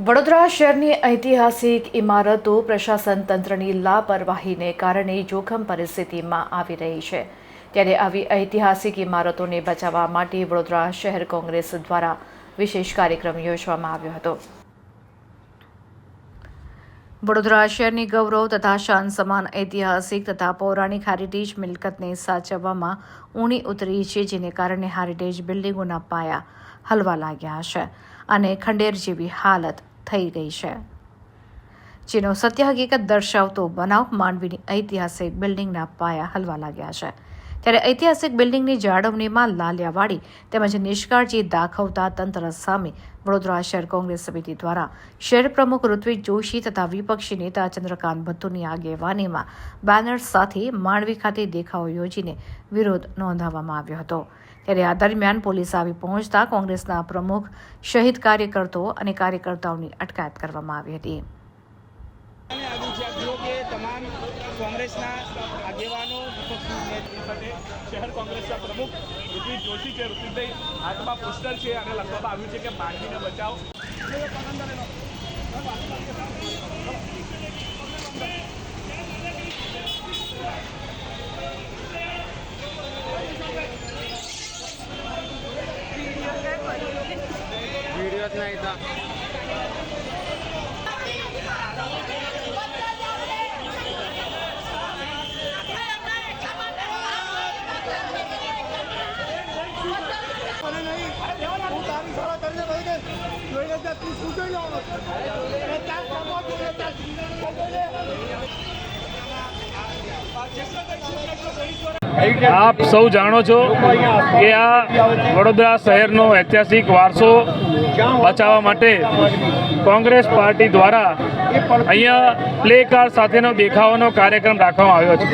વડોદરા શહેરની ઐતિહાસિક ઇમારતો પ્રશાસન તંત્રની લાપરવાહીને કારણે જોખમ પરિસ્થિતિમાં આવી રહી છે. ત્યારે આવી ઐતિહાસિક ઇમારતોને બચાવવા માટે વડોદરા શહેર કોંગ્રેસ દ્વારા વિશેષ કાર્યક્રમ યોજવામાં આવ્યો હતો. વડોદરા શહેરની ગૌરવ તથા શાન સમાન ઐતિહાસિક તથા પૌરાણિક હેરિટેજ મિલકતને સાચવવામાં ઊણી ઉતરી છે, જેને કારણે હેરિટેજ બિલ્ડિંગોના પાયા હલવા લાગ્યા છે અને ખંડેર જેવી હાલત થઈ ગઈ છે. જેનો સત્ય હકીકત દર્શાવતો બનાવ માંડવીની ઐતિહાસિક બિલ્ડિંગના પાયા હલવા લાગ્યા છે. ત્યારે ઐતિહાસિક બિલ્ડિંગની જાળવણીમાં લાલિયાવાડી તેમજ નિષ્કાળજી દાખવતા તંત્ર સામે વડોદરા શહેર કોંગ્રેસ સમિતિ દ્વારા શહેર પ્રમુખ ઋત્વિક જોશી તથા વિપક્ષી નેતા ચંદ્રકાંત ભટ્ટુની આગેવાનીમાં બેનર સાથે માંડવી ખાતે દેખાવો યોજીને વિરોધ નોંધાવવામાં આવ્યો હતો. ત્યારે આ દરમિયાન પોલીસ આવી પહોંચતા કોંગ્રેસના પ્રમુખ, શહીદ કાર્યકર્તાઓ અને કાર્યકર્તાઓની અટકાયત કરવામાં આવી હતી. કોંગ્રેસના શહેર કોંગ્રેસના પ્રમુખ ઋત્વિક જોશી છે ઋત્વિકભાઈ, હાથમાં પોસ્ટર છે અને લખવામાં આવ્યું છે કે માંડવીને બચાવો. વીડિયો જ નહીં આપ સૌ જાણો છો કે આ વડોદરા શહેરનો ઐતિહાસિક વારસો બચાવવા માટે કોંગ્રેસ પાર્ટી દ્વારા અહીંયા પ્લે કાર્ડ સાથેનો દેખાવાનો કાર્યક્રમ રાખવામાં આવ્યો છે.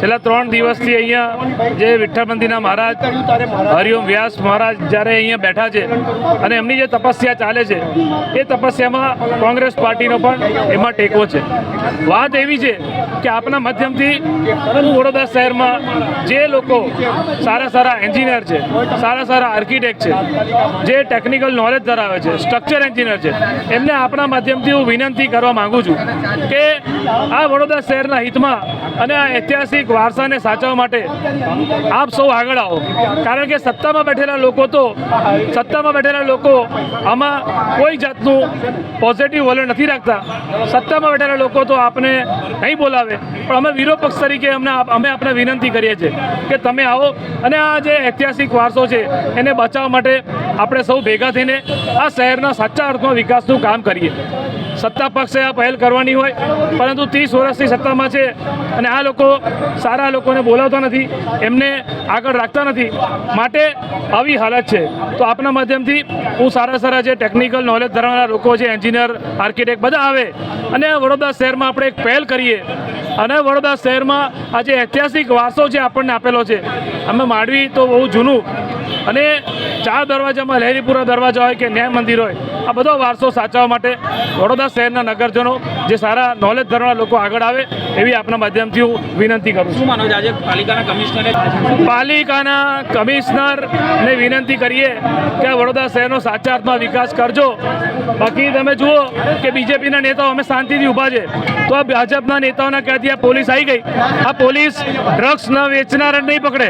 છેલ્લા ત્રણ દિવસથી અહીંયા જે વિઠ્ઠલ મંદિરના મહારાજ, હરિઓમ વ્યાસ મહારાજ જ્યારે અહીંયા બેઠા છે અને એમની જે તપસ્યા ચાલે છે, એ તપસ્યામાં કોંગ્રેસ પાર્ટીનો પણ એમાં ટેકો છે. વાત એવી છે કે આપના માધ્યમથી વડોદરા શહેરમાં જે લોકો સારા સારા એન્જિનિયર છે, સારા સારા આર્કિટેક્ટ છે, જે ટેકનિકલ નોલેજ ધરાવે છે સ્ટ્રક્ચર એન્જિનિયર છે. એમને આપણા માધ્યમથી હું વિનંતી કરવા માગું છું કે આ વડોદરા શહેરના હિતમાં અને આ ઐતિહાસિક વારસાને સાચવવા માટે આપ સૌ આગળ આવો. કારણ કે સત્તામાં બેઠેલા લોકો તો, સત્તામાં બેઠેલા લોકો આમાં કોઈ જાતનું પોઝિટિવ વલણ નથી રાખતા. સત્તામાં બેઠેલા લોકો તો આપને નહીં બોલાવે. પણ અમે વિરોધ પક્ષ તરીકે અમને અમે આપને વિનંતી કરીએ છીએ કે તમે આવો અને આ જે ઐતિહાસિક વારસો છે એને બચાવવા માટે આપણે સૌ ભેગા થઈને આ શહેરના સાચા અર્થમાં વિકાસનું કામ કરીએ. સત્તા પક્ષે આ પહેલ કરવાની હોય, પરંતુ ત્રીસ વર્ષથી સત્તામાં છે અને આ લોકો સારા લોકોને બોલાવતા નથી, એમને આગળ રાખતા નથી. માટે આવી હાલત છે. તો આપના માધ્યમથી હું સારા સારા જે ટેકનિકલ નોલેજ ધરાવનારા લોકો છે એન્જિનિયર આર્કિટેક્ટ બધા આવે અને વડોદરા શહેરમાં આપણે એક પહેલ કરીએ. અને વડોદરા શહેરમાં આ જે ઐતિહાસિક વારસો જે આપણને આપેલો છે. અમે માંડવી તો બહુ જૂનું. અને ચાર દરવાજામાં લહેરીપુરા દરવાજા હોય કે ન્યાય મંદિર હોય આ બધો વારસો સાચવવા માટે વડોદરા શહેરના નગરજનો જે સારા નોલેજ ધરવાના લોકો આગળ આવે એવી આપના માધ્યમથી હું વિનંતી કરું છું. માનો આજે પાલિકાના કમિશનરે પાલિકાના કમિશનરને વિનંતી કરીએ કે વડોદરા શહેરનો સાચા અર્થમાં વિકાસ કરજો. બાકી તમે જુઓ કે બીજેપીના નેતાઓ અમે શાંતિથી ઊભા છે. તો આ ભાજપના નેતાઓના ક્યાંથી આ પોલીસ આવી ગઈ. આ પોલીસ ડ્રગ્સ ન વેચનારા નહીં પકડે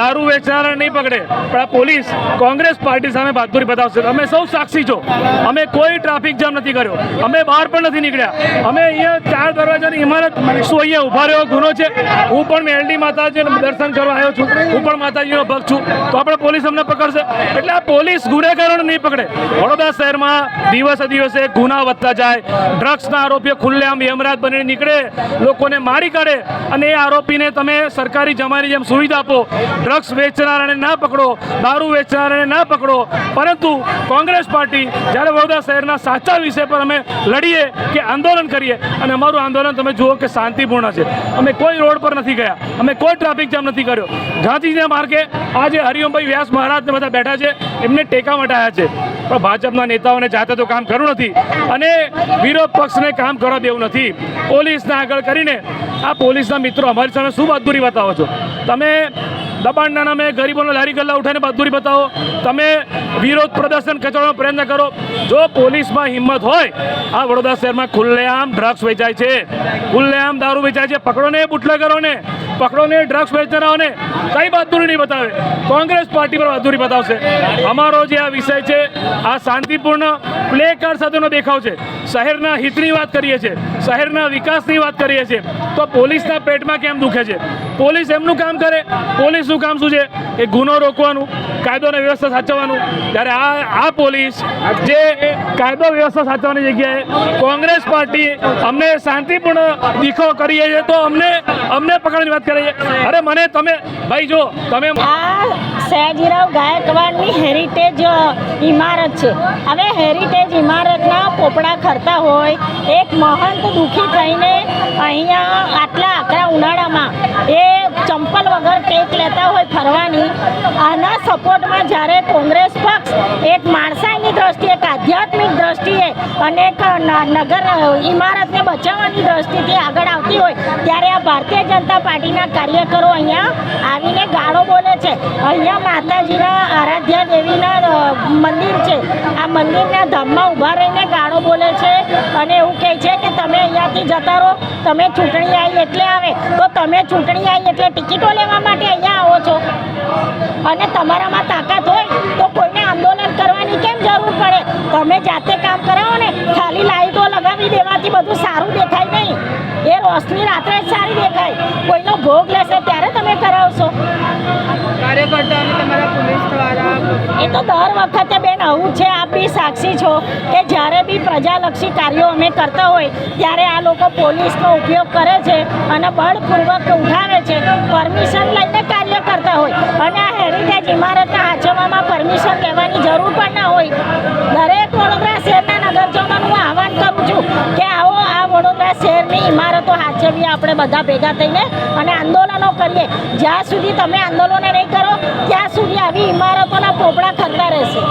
દારૂ વેચનારા નહીં પકડે પણ પોલીસ કોંગ્રેસ પાર્ટી સામે બહાદુરી બતાવશે. અમે સૌ સાક્ષી છો. અમે કોઈ ટ્રાફિક જામ નથી કર્યો. અમે બહાર પણ નથી નીકળ્યા. અમે અહીંયા ચાર દરવાજાની ઇમારત શું અહીંયા ઊભા રહ્યો? ગુનો છે. હું પણ મેલડી માતાજીને દર્શન કરવા આવ્યો છું. હું પણ માતાજીનો ભક્ત છું. તો આપણે પોલીસ અમને પકડશે. એટલે આ પોલીસ ગુનેગારોને નહીં પકડે. વડોદરા શહેરમાં દિવસે દિવસે ગુના વધતા જાય. ડ્રગ્સના આરોપીઓ ખુલ્લેઆમ યમરાજ બનીને નીકળે. લોકોને મારી કાઢે. અને એ આરોપીને તમે સરકારી જમાની જેમ સુવિધા આપો. ડ્રગ્સ વેચનારાને ના પકડો. દારૂ વેચનારને ના પકડો. પરંતુ કોંગ્રેસ પાર્ટી જ્યારે વડોદરા શહેરના સાચા વિષય પર અમે લડીએ કે આંદોલન કરીએ, અને અમારું આંદોલન તમે જુઓ કે શાંતિપૂર્ણ છે. અમે કોઈ રોડ પર નથી ગયા. અમે કોઈ ટ્રાફિક જામ નથી કર્યો. ગાંધીજીના માર્ગે આજે હરિઓમભાઈ વ્યાસ મહારાજને બધા બેઠા છે, એમને ટેકા મટાયા છે. પણ ભાજપના નેતાઓને જાતે તો કામ કરવું નથી. અને વિરોધ પક્ષને કામ કરવા દેવું નથી. પોલીસને આગળ કરીને આ પોલીસના મિત્રો અમારી સામે શું બહાદુરી બતાવો છો? તમે દબાણના નામે ગરીબોનો લારી ગલ્લા ઉઠાઈને બહાદુરી બતાવો. તમે વિરોધ પ્રદર્શન ખેંચવાનો પ્રયત્ન કરો. જો પોલીસમાં હિંમત હોય, આ વડોદરા શહેરમાં ખુલ્લેઆમ ડ્રગ્સ વેચાય છે. ખુલ્લેઆમ દારૂ વેચાય છે. પકડો ને બુટલેગરોને. પકડો ને ડ્રગ્સ વેચનારાઓને. કઈ બહાદુરી નહીં બતાવે. કોંગ્રેસ પાર્ટી પર બહાદુરી બતાવશે. અમારો જે આ વિષય છે, આ શાંતિપૂર્ણ પ્લે કાર્ડ સાથેનો દેખાવ છે. શહેરના હિતની વાત કરીએ છીએ. શહેરના વિકાસની વાત કરીએ છીએ, તો પોલીસના પેટમાં કેમ દુખે છે? પોલીસ એમનું કામ કરે પોલીસનું કામ શું છે એ ગુનો રોકવાનું કાયદો અને વ્યવસ્થા સાચવવાનું. ત્યારે આ આ પોલીસ જે કાયદો વ્યવસ્થા સાચવવાની જગ્યાએ કોંગ્રેસ પાર્ટી અમને શાંતિપૂર્ણ દીખો કરીએ છીએ, તો અમને અમને પકડવાની વાત કરીએ અરે મને તમે, ભાઈ જો, તમે આ સયાજીરાવ ગાયકવાડની હેરિટેજ ઇમારત છે. હવે હેરિટેજ ઇમારતના પોપડા ખરતા હોય, એક મહંત દુઃખી થઈને અહીંયા આટલા આકરા ઉનાળામાં એ ટેક લેતા હોય ફરવાની, આના સપોર્ટમાં જ્યારે કોંગ્રેસ પક્ષ એક માણસાઈની દ્રષ્ટિએ, એક આધ્યાત્મિક દ્રષ્ટિએ અને એક નગર ઇમારતને બચાવવાની દ્રષ્ટિથી આગળ આવતી હોય, ત્યારે આ ભારતીય જનતા પાર્ટીના કાર્યકરો અહીંયા આવીને ગાળો બોલે છે. અહીંયા માતાજીના આરાધ્યા દેવીના મંદિર છે. આ મંદિરના ધામમાં ઊભા રહીને ગાળો બોલે છે અને એવું કહે છે કે તમે અહીંયાથી જતા રહો, તમે ચૂંટણી આવી એટલે આવે. તો તમે ચૂંટણી આવી એટલે ટિકિટો લેવા માટે અહીંયા આવો છો? અને તમારામાં તાકાત હોય તો કોઈને આંદોલન કરવાની કેમ જરૂર પડે? તમે જાતે કામ કરાવો ને ખાલી લાઈટો લગાવી દેવાથી બધું સારું દેખાય નહીં. એ રોશની રાત્રે જ સારી દેખાય. કોઈનો ભોગ લેશે ત્યારે તમે કરાવશો. કાર્યકર્તા તમારા પોલીસ દ્વારા એ તો દર વખતે બેન આવું છે આપ બી સાક્ષી છો કે જ્યારે બી પ્રજાલક્ષી કાર્યો અમે કરતા હોય, ત્યારે આ લોકો પોલીસનો ઉપયોગ કરે છે અને બળપૂર્વક ઉઠાવે છે. પરમિશન લઈને કાર્ય કરતા હોય અને આ હેરિટેજ ઇમારતના હાચવવામાં પરમિશન લેવાની જરૂર પણ ના હોય. દરેક વડોદરા શહેરના નગરજનોનું હું આહવાન કરું છું કે આવો આ વડોદરા શહેરની ઇમારતો હાચવીએ આપણે બધા ભેગા થઈને અને આંદોલનો કરીએ. જ્યાં સુધી તમે આંદોલનો નહીં કરો, ત્યાં સુધી આવી ઇમારતોના પોપડા ખરતા રહેશે.